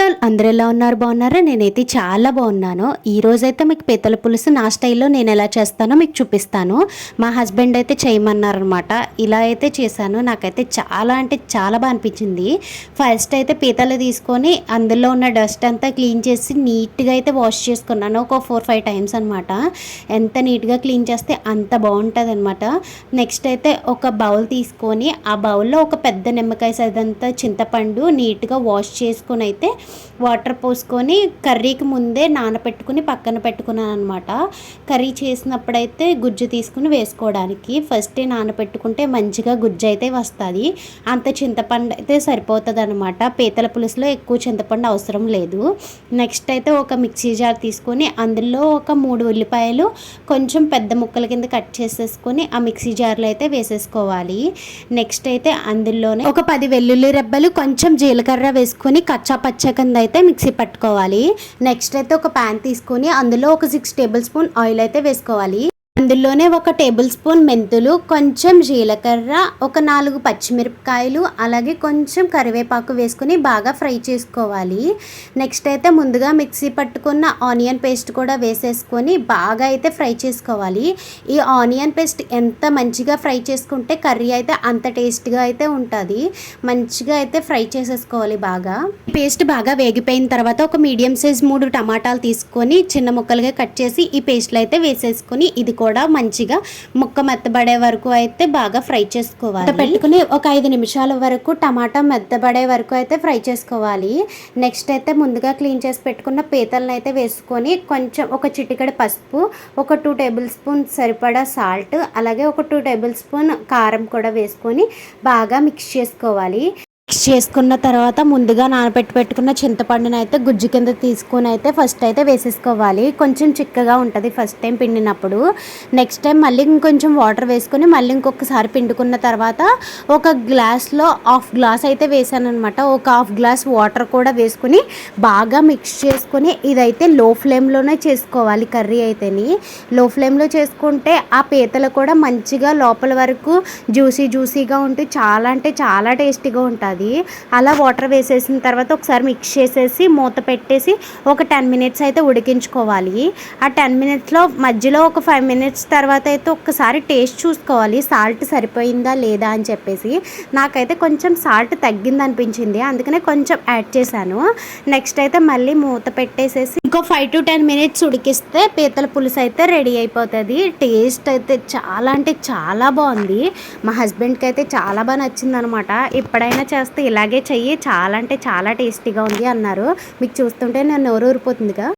వాళ్ళు అందరూ ఎలా ఉన్నారు? బాగున్నారా? నేనైతే చాలా బాగున్నాను. ఈ రోజైతే మీకు పీతల పులుసు నా స్టైల్లో నేను ఎలా చేస్తానో మీకు చూపిస్తాను. మా హస్బెండ్ అయితే చేయమన్నారనమాట. ఇలా అయితే చేశాను. నాకైతే చాలా అంటే చాలా బాగా అనిపించింది. ఫస్ట్ అయితే పీతలు తీసుకొని అందులో ఉన్న డస్ట్ అంతా క్లీన్ చేసి నీట్గా అయితే వాష్ చేసుకున్నాను. ఒక ఫోర్ ఫైవ్ టైమ్స్ అనమాట ఎంత నీట్గా క్లీన్ చేస్తే అంత బాగుంటుంది అనమాట నెక్స్ట్ అయితే ఒక బౌల్ తీసుకొని ఆ బౌల్లో ఒక పెద్ద నిమ్మకాయ సైజంతా చింతపండు నీట్గా వాష్ చేసుకొని అయితే వాటర్ పోసుకొని కర్రీకి ముందే నానబెట్టుకుని పక్కన పెట్టుకున్నాను అనమాట కర్రీ చేసినప్పుడైతే గుజ్జు తీసుకుని వేసుకోవడానికి. ఫస్టే నానబెట్టుకుంటే మంచిగా గుజ్జు అయితే వస్తుంది. అంత చింతపండు అయితే సరిపోతుంది అనమాట పీతల పులుసులో ఎక్కువ చింతపండు అవసరం లేదు. నెక్స్ట్ అయితే ఒక మిక్సీ జార్ తీసుకొని అందులో ఒక మూడు ఉల్లిపాయలు కొంచెం పెద్ద ముక్కల కింద కట్ చేసేసుకొని ఆ మిక్సీ జార్లో అయితే వేసేసుకోవాలి. నెక్స్ట్ అయితే అందులోనే ఒక పది వెల్లుల్లి రెబ్బలు కొంచెం జీలకర్ర వేసుకొని కచ్చా చికెన్ అయితే మిక్సీ పట్టుకోవాలి. నెక్స్ట్ అయితే ఒక ప్యాన్ తీసుకొని అందులో ఒక సిక్స్ టేబుల్ స్పూన్ ఆయిల్ అయితే వేసుకోవాలి. అందులోనే ఒక టేబుల్ స్పూన్ మెంతులు కొంచెం జీలకర్ర ఒక నాలుగు పచ్చిమిరపకాయలు అలాగే కొంచెం కరివేపాకు వేసుకొని బాగా ఫ్రై చేసుకోవాలి. నెక్స్ట్ అయితే ముందుగా మిక్సీ పట్టుకున్న ఆనియన్ పేస్ట్ కూడా వేసేసుకొని బాగా అయితే ఫ్రై చేసుకోవాలి. ఈ ఆనియన్ పేస్ట్ ఎంత మంచిగా ఫ్రై చేసుకుంటే కర్రీ అయితే అంత టేస్ట్గా అయితే ఉంటుంది. మంచిగా అయితే ఫ్రై చేసేసుకోవాలి బాగా. పేస్ట్ బాగా వేగిపోయిన తర్వాత ఒక మీడియం సైజ్ మూడు టమాటాలు తీసుకొని చిన్న ముక్కలుగా కట్ చేసి ఈ పేస్ట్లో అయితే వేసేసుకొని ఇది కూడా మంచిగా ముక్క మెత్తబడే వరకు అయితే బాగా ఫ్రై చేసుకోవాలి. పెట్టుకుని ఒక ఐదు నిమిషాల వరకు టమాటా మెత్తబడే వరకు అయితే ఫ్రై చేసుకోవాలి. నెక్స్ట్ అయితే ముందుగా క్లీన్ చేసి పెట్టుకున్న పీతలను అయితే వేసుకొని కొంచెం ఒక చిటికెడు పసుపు ఒక టూ టేబుల్ స్పూన్ సరిపడా సాల్ట్ అలాగే ఒక టూ టేబుల్ స్పూన్ కారం కూడా వేసుకొని బాగా మిక్స్ చేసుకోవాలి. మిక్స్ చేసుకున్న తర్వాత ముందుగా నానబెట్టి పెట్టుకున్న చింతపండును అయితే గుజ్జు కింద తీసుకొని అయితే ఫస్ట్ అయితే వేసేసుకోవాలి. కొంచెం చిక్కగా ఉంటుంది ఫస్ట్ టైం పిండినప్పుడు. నెక్స్ట్ టైం మళ్ళీ ఇంకొంచెం వాటర్ వేసుకొని మళ్ళీ ఇంకొకసారి పిండుకున్న తర్వాత ఒక గ్లాస్లో హాఫ్ గ్లాస్ అయితే వేసాను అనమాట ఒక హాఫ్ గ్లాస్ వాటర్ కూడా వేసుకొని బాగా మిక్స్ చేసుకొని ఇదైతే లో ఫ్లేమ్లోనే చేసుకోవాలి కర్రీ అయితేని. లో ఫ్లేమ్లో చేసుకుంటే ఆ పీతలు కూడా మంచిగా లోపల వరకు జ్యూసీ జ్యూసీగా ఉంటూ చాలా అంటే చాలా టేస్టీగా ఉంటుంది. అలా వాటర్ వేసేసిన తర్వాత ఒకసారి మిక్స్ చేసేసి మూత పెట్టేసి ఒక టెన్ మినిట్స్ అయితే ఉడికించుకోవాలి. ఆ టెన్ మినిట్స్లో మధ్యలో ఒక ఫైవ్ మినిట్స్ తర్వాత అయితే ఒక్కసారి టేస్ట్ చూసుకోవాలి. సాల్ట్ సరిపోయిందా లేదా అని చెప్పేసి. నాకైతే కొంచెం సాల్ట్ తగ్గింది అనిపించింది అందుకనే కొంచెం యాడ్ చేశాను. నెక్స్ట్ అయితే మళ్ళీ మూత పెట్టేసేసి ఇంకో ఫైవ్ టు టెన్ మినిట్స్ ఉడికిస్తే పీతల పులుసు అయితే రెడీ అయిపోతుంది. టేస్ట్ అయితే చాలా అంటే చాలా బాగుంది. మా హస్బెండ్కి అయితే చాలా బాగా నచ్చింది అనమాట ఎప్పుడైనా చేస్తే ఇలాగే చెయ్యి చాలా అంటే చాలా టేస్టీగా ఉంది అన్నారు. మీకు చూస్తుంటే నేను నోరు ఊరిపోతుందిగా.